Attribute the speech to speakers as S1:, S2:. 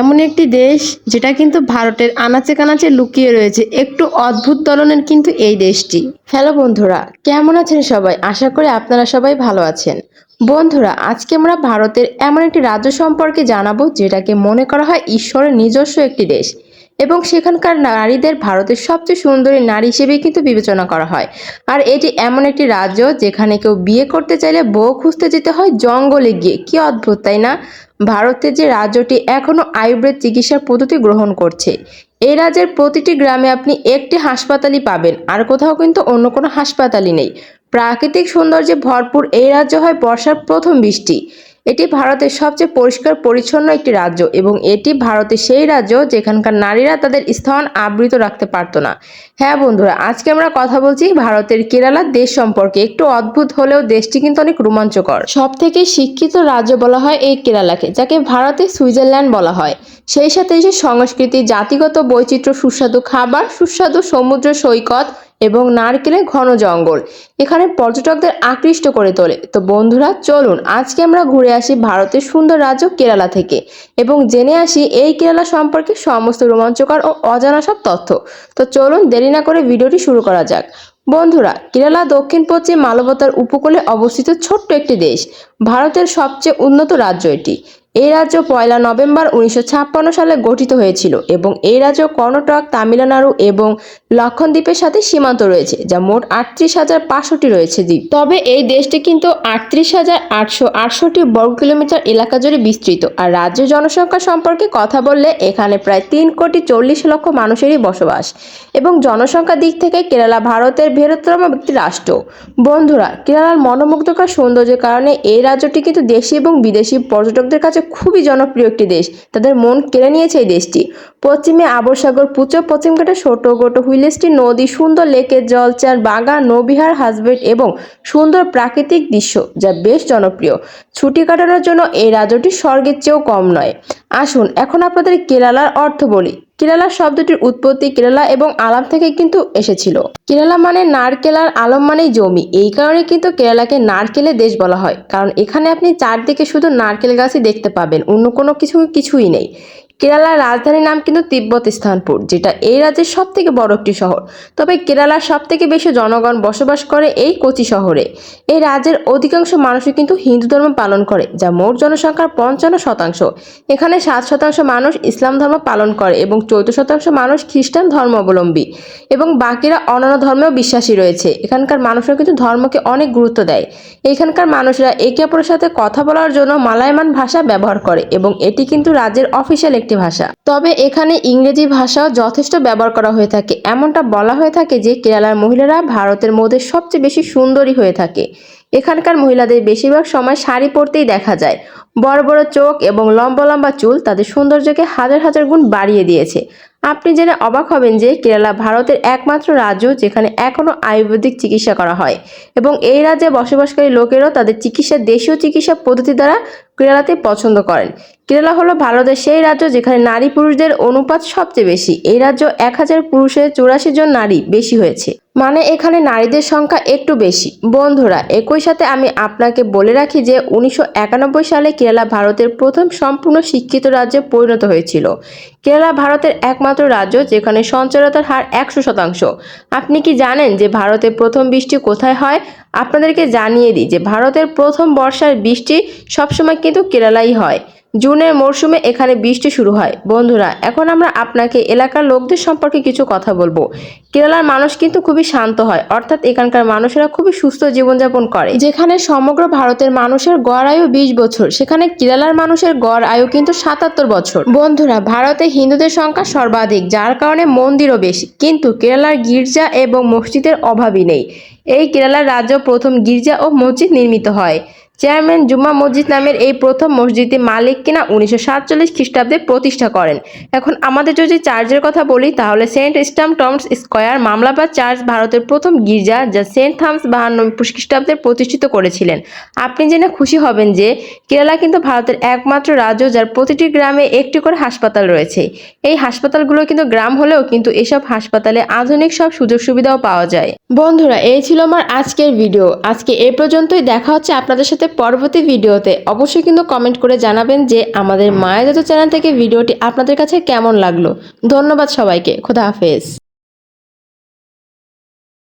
S1: এমন একটি দেশ যেটা কিন্তু ভারতের আনাচে কানাচে লুকিয়ে রয়েছে। একটু অদ্ভুত ধরনের কিন্তু এই দেশটি। হ্যালো বন্ধুরা, কেমন আছেন সবাই? আশা করি আপনারা সবাই ভালো আছেন। বন্ধুরা, আজকে আমরা ভারতের এমন একটি রাজ্য সম্পর্কে জানাব যেটাকে মনে করা হয় ঈশ্বরের নিজস্ব একটি দেশ। এবং সেখানকার নারীদের ভারতের সবচেয়ে সুন্দরী নারী হিসেবে কিন্তু বিবেচনা করা হয়। আর এটি এমন একটি রাজ্য যেখানে কেউ বিয়ে করতে চাইলে বউ খুঁজতে যেতে হয় জঙ্গলে গিয়ে। কি অদ্ভুত, তাই না? ভারতের যে রাজ্যটি এখনও আয়ুর্বেদ চিকিৎসার পদ্ধতি গ্রহণ করছে। এই রাজ্যের প্রতিটি গ্রামে আপনি একটি হাসপাতালই পাবেন, আর কোথাও কিন্তু অন্য কোনো হাসপাতালই নেই। প্রাকৃতিক সৌন্দর্যে ভরপুর এই রাজ্য হয় বর্ষার প্রথম বৃষ্টি। এটি ভারতের সবচেয়ে পরিষ্কার, পরিচ্ছন্ন একটি রাজ্য এবং এটি ভারতের সেই রাজ্য যেখানকার নারীরা তাদের স্থান আবৃত রাখতে পারতো না। হ্যাঁ বন্ধুরা, আজকে আমরা কথা বলছি ভারতের কেরালা দেশ সম্পর্কে। একটু অদ্ভুত হলেও দেশটি কিন্তু অনেক রোমাঞ্চকর। সব থেকে শিক্ষিত রাজ্য বলা হয় এই কেরালাকে, যাকে ভারতে সুইজারল্যান্ড বলা হয়। সেই সাথে সংস্কৃতি, জাতিগত বৈচিত্র্য, সুস্বাদু খাবার, সুস্বাদু সমুদ্র সৈকত এবং নারকেলের ঘন জঙ্গল। এখানে পর্যটকদের আকৃষ্ট করে তোলে। তো বন্ধুরা, চলুন আজকে আমরা ঘুরে আসি ভারতের সুন্দর রাজ্য কেরালা থেকে এবং জেনে আসি এই কেরালা সম্পর্কে সমস্ত রোমাঞ্চকর ও অজানা সব তথ্য। তো চলুন দেরি না করে ভিডিওটি শুরু করা যাক। বন্ধুরা, কেরালা দক্ষিণ পশ্চিম মালবতার উপকূলে অবস্থিত ছোট্ট একটি দেশ। ভারতের সবচেয়ে উন্নত রাজ্য এটি। এই রাজ্য পয়লা নভেম্বর উনিশশো ছাপ্পান্ন সালে গঠিত হয়েছিল এবং এই রাজ্য কর্ণাটক, তামিলনাড়ু এবং লক্ষণদ্বীপের সাথে সীমান্ত রয়েছে, যা মোট আটত্রিশ হাজার পাঁচশোটি রয়েছে দ্বীপ। তবে এই দেশটি কিন্তু আটত্রিশ হাজার আটশো আটষট্টি বর্গ কিলোমিটার এলাকা জুড়ে বিস্তৃত, আর রাজ্য জনসংখ্যা সম্পর্কে কথা বললে এখানে প্রায় তিন কোটি চল্লিশ লক্ষ মানুষেরই বসবাস এবং জনসংখ্যার দিক থেকে কেরালা ভারতের বৃহত্তম একটি রাষ্ট্র। বন্ধুরা, কেরালার মনোমুগ্ধকর সৌন্দর্যের কারণে এই রাজ্যটি কিন্তু দেশি এবং বিদেশি পর্যটকদের কাছে খুবই জনপ্রিয় একটি দেশ। তাদের মন কেড়ে নিয়েছে এই দেশটি। পশ্চিমে আবরসাগর পুচো পশ্চিমঘাটে ছোট গোটো হুইলেস্টি নদী, সুন্দর লেকের জলচার বাগান, নৌবিহার হাজবেন্ড এবং সুন্দর প্রাকৃতিক দৃশ্য, যা বেশ জনপ্রিয়। ছুটি কাটানোর জন্য এই রাজ্যটি স্বর্গের চেয়েও কম নয়। আসুন, এখন আপনাদের কেরালার অর্থ বলি। কেরালা শব্দটির উৎপত্তি কেরালা এবং আলাম থেকে কিন্তু এসেছিল। কেরালা মানে নারকেল আর আলম মানেই জমি। এই কারণে কিন্তু কেরালাকে নারকেলে দেশ বলা হয়। কারণ এখানে আপনি চারদিকে শুধু নারকেল গাছই দেখতে পাবেন। অন্য কোনো কিছু কিছুই নেই। কেরালার রাজধানীর নাম কিন্তু তিব্বত স্থানপুর যেটা এই রাজ্যের সব থেকে বড় একটি শহর। তবে কেরালার সব থেকে বেশি জনগণ বসবাস করে এই কোচি শহরে। এই রাজ্যের অধিকাংশ মানুষই কিন্তু হিন্দু ধর্ম পালন করে, যা মোট জনসংখ্যার পঞ্চান্ন শতাংশ। এখানে সাত শতাংশ মানুষ ইসলাম ধর্ম পালন করে এবং চৌদ্দ শতাংশ মানুষ খ্রিস্টান ধর্মাবলম্বী। এবং বাকিরা অন্যান্য ধর্মেও বিশ্বাসী রয়েছে। এখানকার মানুষরা কিন্তু ধর্মকে অনেক গুরুত্ব দেয়। এখানকার মানুষরা একে অপরের সাথে কথা বলার জন্য মালায়মান ভাষা ব্যবহার করে এবং এটি কিন্তু রাজ্যের অফিসিয়াল একটি ভাষা। তবে এখানে ইংরেজি ভাষাও যথেষ্ট ব্যবহার করা হয়ে থাকে। এমনটা বলা হয়ে থাকে যে কেরালার মহিলারা ভারতের মধ্যে সবচেয়ে বেশি সুন্দরী হয়ে থাকে। এখানকার মহিলাদের বেশিরভাগ সময় শাড়ি পরতেই দেখা যায়। বড় বড় চোখ এবং লম্বা লম্বা চুল তাদের সৌন্দর্যকে হাজার হাজার গুণ বাড়িয়ে দিয়েছে। আপনি জেনে অবাক হবেন যে কেরালা ভারতের একমাত্র রাজ্য যেখানে এখনও আয়ুর্বেদিক চিকিৎসা করা হয় এবং এই রাজ্যে বসবাসকারী লোকেরাও তাদের চিকিৎসা দেশীয় চিকিৎসা পদ্ধতি দ্বারা কেরালাতে পছন্দ করেন। কেরালা হলো ভারতের সেই রাজ্য যেখানে নারী পুরুষদের অনুপাত সবচেয়ে বেশি। এই রাজ্য এক হাজার পুরুষের চুরাশি জন নারী বেশি হয়েছে। মানে এখানে নারীদের সংখ্যা একটু বেশি। বন্ধুরা, একই সাথে আমি আপনাকে বলে রাখি যে উনিশশো একানব্বই সালে কেরালা ভারতের প্রথম সম্পূর্ণ শিক্ষিত রাজ্যে পরিণত হয়েছিল। কেরালা ভারতের একমাত্র রাজ্য যেখানে সঞ্চরতার হার একশো শতাংশ। আপনি কি জানেন যে ভারতের প্রথম বৃষ্টি কোথায় হয়? আপনাদেরকে জানিয়ে দিই যে ভারতের প্রথম বর্ষার বৃষ্টি সবসময় কিন্তু কেরালাই হয়। জুনের মরশুমে এখানে বৃষ্টি শুরু হয়। বন্ধুরা, এখন আমরা আপনাকে এলাকার লোকদের সম্পর্কে কিছু কথা বলব। কেরালার মানুষ কিন্তু খুবই শান্ত হয়, অর্থাৎ এখানকার মানুষেরা খুবই সুস্থ জীবনযাপন করে। যেখানে সমগ্র ভারতের মানুষের গড় আয়ু বিশ বছর, সেখানে কেরালার মানুষের গড় আয়ু কিন্তু সাতাত্তর বছর। বন্ধুরা, ভারতে হিন্দুদের সংখ্যা সর্বাধিক, যার কারণে মন্দিরও বেশি। কিন্তু কেরালার গির্জা এবং মসজিদের অভাবই নেই। এই কেরালার রাজ্য প্রথম গির্জা ও মসজিদ নির্মিত হয়। চেয়ারম্যান জুম্মা মসজিদ নামের এই প্রথম মসজিদটি মালিক কিনা উনিশশো সাতচল্লিশ খ্রিস্টাব্দে প্রতিষ্ঠা করেন। এখন আমাদের যদি চার্চের কথা বলি, তাহলে সেন্ট স্টাম টমস স্কয়ার মামলাবাদ চার্চ ভারতের প্রথম গির্জা যা সেন্ট থামস বাহান্ন খ্রিস্টাব্দে প্রতিষ্ঠিত করেছিলেন। আপনি জেনে খুশি হবেন যে কেরালা কিন্তু ভারতের একমাত্র রাজ্য যার প্রতিটি গ্রামে একটি করে হাসপাতাল রয়েছে। এই হাসপাতালগুলো কিন্তু গ্রাম হলেও কিন্তু এসব হাসপাতালে আধুনিক সব সুযোগ সুবিধাও পাওয়া যায়। বন্ধুরা, এই ছিল আমার আজকের ভিডিও। আজকে এ পর্যন্তই। দেখা হচ্ছে আপনাদের সাথে সাথে পরবর্তী ভিডিওতে অবশ্যই কিন্তু কমেন্ট করে জানাবেন যে আমাদের মায়ের চ্যানেল থেকে ভিডিওটি আপনাদের কাছে কেমন লাগল। ধন্যবাদ সবাইকে। খোদা হাফেজ।